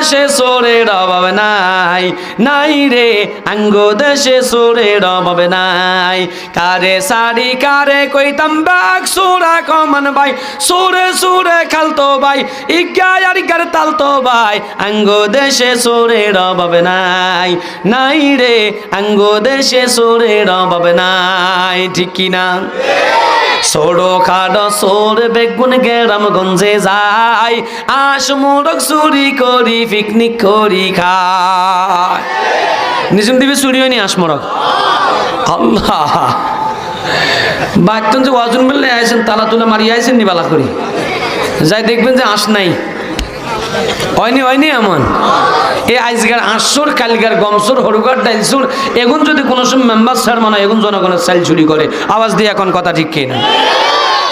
দেশে সোরের অভাব নাই। নাই রে, আঙ্গ দেশে সোরের অভাব নাই। কারে সারি, কারে কইতাম, বাক সোরা কমান ভাই, সোরে সোরে খালতো ভাই ইজ্ঞায় আর ইজ্ঞার তালতো ভাই, আঙ্গ দেশে সোরের অভাব নাই। নাই রে, আঙ্গ দেশে সোরের অভাব নাই, ঠিক কিনা? সোড়ো খাডো সোর বেগুন গেরাম গঞ্জে যাই আস মোরক চুরি করি, পিকনিক করি খাই নিজম দিবি চুরি হয়নি আস মোরক আল্লাহ। বাক্তন যে ওয়াজন বললে আইসেন, তালা তুলে মারি আইসেন নি বালা করি। যাই দেখবেন যে আস নাই। হয়নি হয়নি এমন? এ আজকার আঁসর, কালকার গমসর হরুগার ডাইলসুর, এগুন যদি কোনো সময় মেম্বার স্যার মানে এগুন জনগণের সেল চুরি করে। আওয়াজ দিয়ে এখন কথা ঠিক কিনা?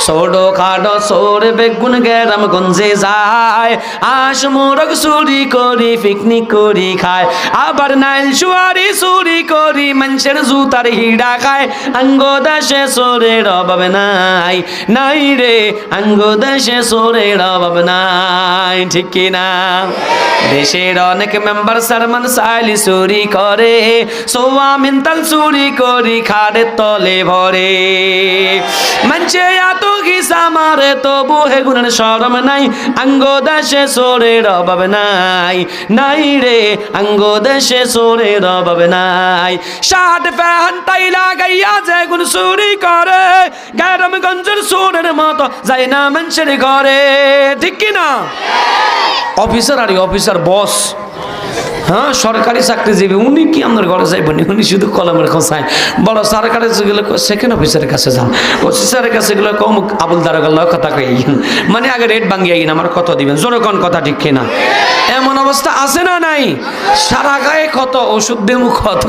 সোডো খাডো সোর বেগুন গেরাম গঞ্জে যায়। আস মোরগ চুরি করি, পিকনিক করি খায়। আবার নাইল সুয়ারি চুরি করি, মানুষের জুতার হিড়া খায়। আঙ্গ দেশে সোরের অভাব নাই। নাই রে, আঙ্গ দেশে সোরের অভাব নাই। ঠিক কিনা দেশের অনেক মেম্বার সারমান সাইলি চুরি করে সোয়া মিন্তাল চুরি করি খাড়ে তলে ভরে। মঞ্চে এত গিসা মারে তবু হেগুনের সরম নাই, আঙ্গ দেশে সোরের অভাব নাই। নাই রে, আঙ্গ দেশে সোরের অভাব নাই। শার্ট, প্যান্ট, টাই লাগাইয়া যে গুণ চুরি করে গ্যারম গঞ্জের সোরের মতো যাই না মানুষের ঘরে। ঠিক কিনা অফিসার আরে অফিসার বস হ্যাঁ সরকারি চাকরিজীবী, উনি কি আপনার ঘরে যাইবেন? উনি শুধু কলমের খোঁচায়। বড় সরকারি গেলে সেকেন্ড অফিসারের কাছে যান। অফিসারের কাছে গেলে কম আবুল দারোগার লয় কথা কই মানে আগে রেট ভাঙ্গিয়ে গিয়ে আমার কত দিবেন। কোন কথা ঠিক কিনা? এমন অবস্থা আছে না নাই? সারা গায়ে কত ওষুধ দেমু কত?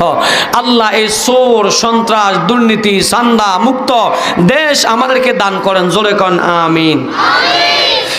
আল্লাহ এই সোর সন্ত্রাস, দুর্নীতি সান্দা মুক্ত দেশ আমাদেরকে দান করেন। জোরে কন, আমিন।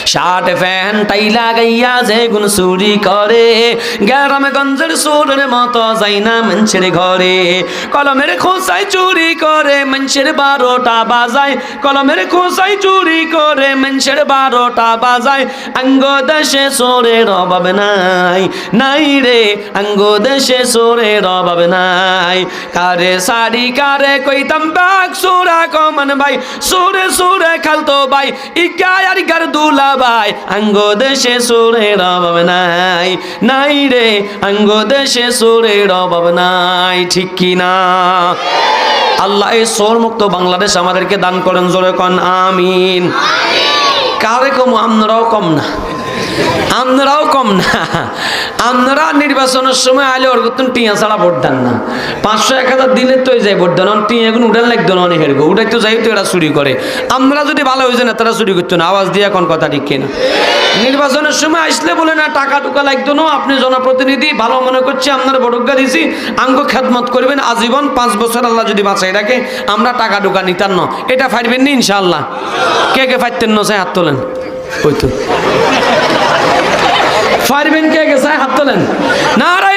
শার্ট প্যান্ট টাই লাগাইয়া যে গুণ চুরি করে। গ্যারামে গঞ্জের সুরের মতো যাই না মানুষের ঘরে। কলমের খোঁচাই চুরি করে মানুষের বারোটা বাজায়। কলমের খোঁচাই চুরি করে মানুষের বারোটা বাজায়। আঙ্গ দেশে সোরের অভাব নাই। নাই রে, আঙ্গ দেশে সোরের অভাব নাই। কারে সারি, কারে কইতাম বাক সুরা কমান ভাই। সুরে সুরে খালতো ভাই। ইকায় আর গার দুলা ভাই আঙ্গ দেশে সুরের অভাব নাই। নাই রে আঙ্গ দেশে সুরের অভাব নাই ঠিক কি না? আল্লাহ এই সোর মুক্ত বাংলাদেশ আমাদেরকে দান করেন জোরে কন আমিন। কারে কম আমরাও কম না। আপনারাও কম না। আপনারা নির্বাচনের সময় আলে ওর তুমি টিয়া ছাড়া ভোট দেন না। পাঁচশো এক হাজার দিলে তো যাই ভোট দেন টিয়া এখন উঠান লাগতো না অনেক হেরগো উঠাই তো যাই তো এরা চুরি করে। আমরা যদি ভালো হয়েছে না, তারা চুরি করতো না। আওয়াজ দিয়ে এখন কথা ঠিক কিনা। নির্বাচনের সময় আসলে বলে না, টাকা টুকা লাগতো না, আপনি জনপ্রতিনিধি, ভালো মনে করছে আপনার বড়জ্ঞা দিছি, আঙ্গ খেদমত করবেন, আজীবন পাঁচ বছর আল্লাহ যদি বাঁচাই রাখে, আমরা টাকা টুকা নিতাম না এটা ফাইবেন নি ইনশাল্লাহ কে কে ফাইতেন না চাই হাত তোলেন। ওই তো। পারবেন কে চাই হাত তোলেন। নারায়